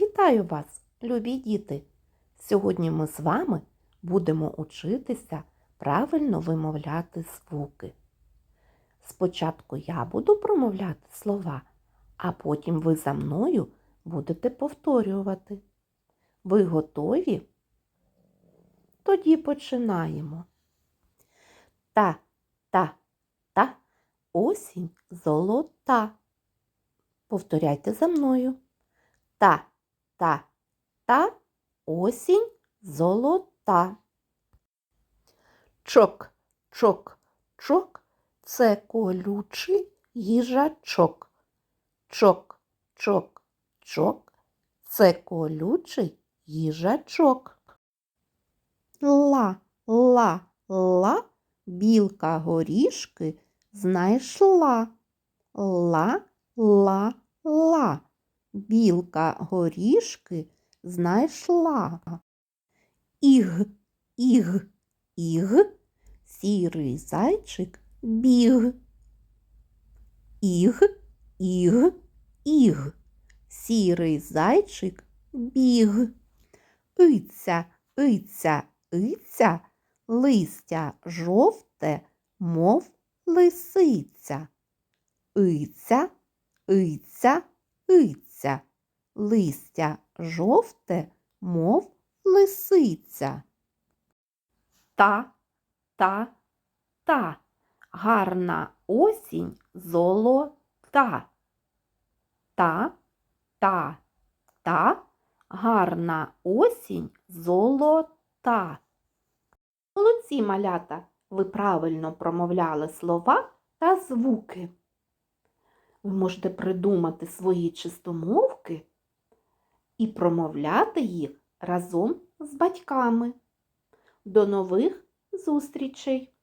Вітаю вас, любі діти! Сьогодні ми з вами будемо учитися правильно вимовляти звуки. Спочатку я буду промовляти слова, а потім ви за мною будете повторювати. Ви готові? Тоді починаємо. Та, та, та, осінь золота. Повторяйте за мною. Та, та, та, осінь золота. Чок, чок, чок це колючий їжачок. Чок, чок, чок це колючий їжачок. Ла, ла, ла, білка горішки знайшла. Ла, ла, ла, білка горішки знайшла. Іг, іг, іг, сірий зайчик біг. Іг, іг, іг, сірий зайчик біг. Иця, иця, иця, листя жовте, мов лисиця. Иця, иця, иця, листя жовте, мов лисиця. Та, та, та, гарна осінь золота. Та, та, та, гарна осінь золота. Молодці малята, ви правильно промовляли слова та звуки. Ви можете придумати свої чистомовки і промовляти їх разом з батьками. До нових зустрічей!